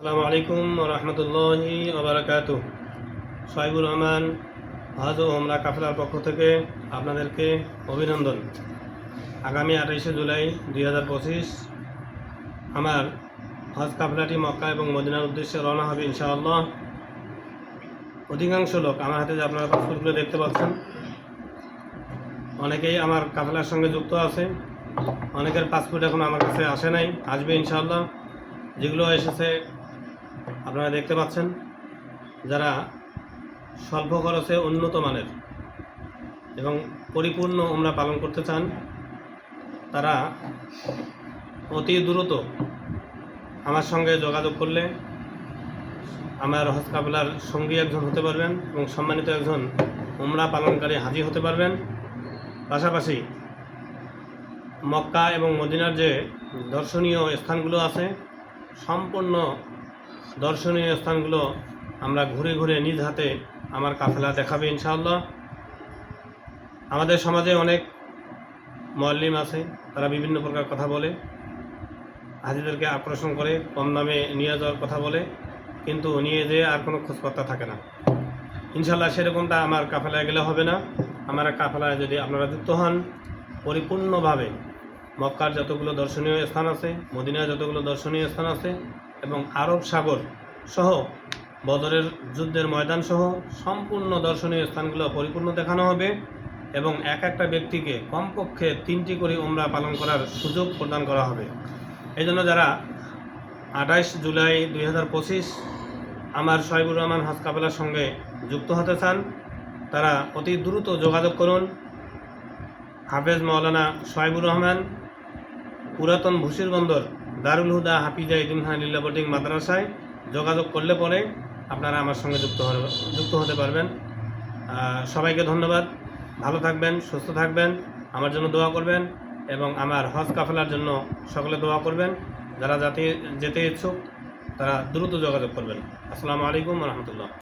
আসসালামু আলাইকুম রহমতুল্লাহি আবরাকাত সাইবুর রহমান হজ ও ওমরা কাফেলার পক্ষ থেকে আপনাদেরকে অভিনন্দন। আগামী আঠাইশে জুলাই দুই হাজার পঁচিশ আমার হজ কাফলাটি মক্কা এবং মদিনার উদ্দেশ্যে রওনা হবে ইনশাআল্লাহ। অধিকাংশ লোক আমার হাতে যে আপনারা পাসপোর্টগুলো দেখতে পাচ্ছেন, অনেকেই আমার কাফেলার সঙ্গে যুক্ত আছে, অনেকের পাসপোর্ট এখন আমার কাছে আসে নাই, আসবে ইনশাআল্লাহ। যেগুলো এসেছে আপনারা দেখতে পাচ্ছেন, যারা স্বল্প খরচে উন্নত মানের এবং পরিপূর্ণ ওমরা পালন করতে চান, তারা অতি দ্রুত আমার সঙ্গে যোগাযোগ করলে আমার হজ কাবিলার সঙ্গী একজন হতে পারবেন এবং সম্মানিত একজন উমরা পালনকারী হাজি হতে পারবেন। পাশাপাশি মক্কা এবং মদিনার যে দর্শনীয় স্থানগুলো আছে, সম্পূর্ণ দর্শনীয় স্থানগুলো আমরা ঘুরে ঘুরে নিজ হাতে আমার কাফেলা দেখাবে ইনশাআল্লাহ। আমাদের সমাজে অনেক মল্লিম আছে, তারা বিভিন্ন প্রকার কথা বলে, হাজিদেরকে আকর্ষণ করে, কম দামে নিয়ে যাওয়ার কথা বলে, কিন্তু নিয়ে যেয়ে আর কোনো খোঁজপত্তা থাকে না। ইনশাল্লাহ সেরকমটা আমার কাফেলায় গেলে হবে না। আমার কাফেলায় যদি আপনারা যুক্ত হন, পরিপূর্ণভাবে মক্কার যতগুলো দর্শনীয় স্থান আছে মদিনার যতগুলো দর্শনীয় স্থান আছে এবং আরব সাগর সহ বদরের যুদ্ধের ময়দান সহ সম্পূর্ণ দর্শনীয় স্থানগুলো পরিপূর্ণ দেখানো হবে এবং এক একটা ব্যক্তিকে কমপক্ষে তিনটি করে উমরা পালন করার সুযোগ প্রদান করা হবে। এই জন্য যারা আঠাইশ জুলাই দুই হাজার পঁচিশ আমার শহীবুর রহমান হাজ সঙ্গে যুক্ত হতে চান, তারা অতি দ্রুত যোগাযোগ করুন। হাফেজ মৌলানা শহীবুর রহমান, পুরাতন ভুসির বন্দর দারুল হুদা হাফিজা ইদিমখান লিল্লা বোর্ডিং মাদ্রাসায় যোগাযোগ করলে পরে আপনারা আমার সঙ্গে যুক্ত যুক্ত হতে পারবেন। সবাইকে ধন্যবাদ। ভালো থাকবেন, সুস্থ থাকবেন, আমার জন্য দোয়া করবেন এবং আমার হজ কাফেলার জন্য সকলে দোয়া করবেন। যারা যাতে যেতে ইচ্ছুক, তারা দ্রুত যোগাযোগ করবেন। আসসালামু আলাইকুম রহমতুল্লাহ।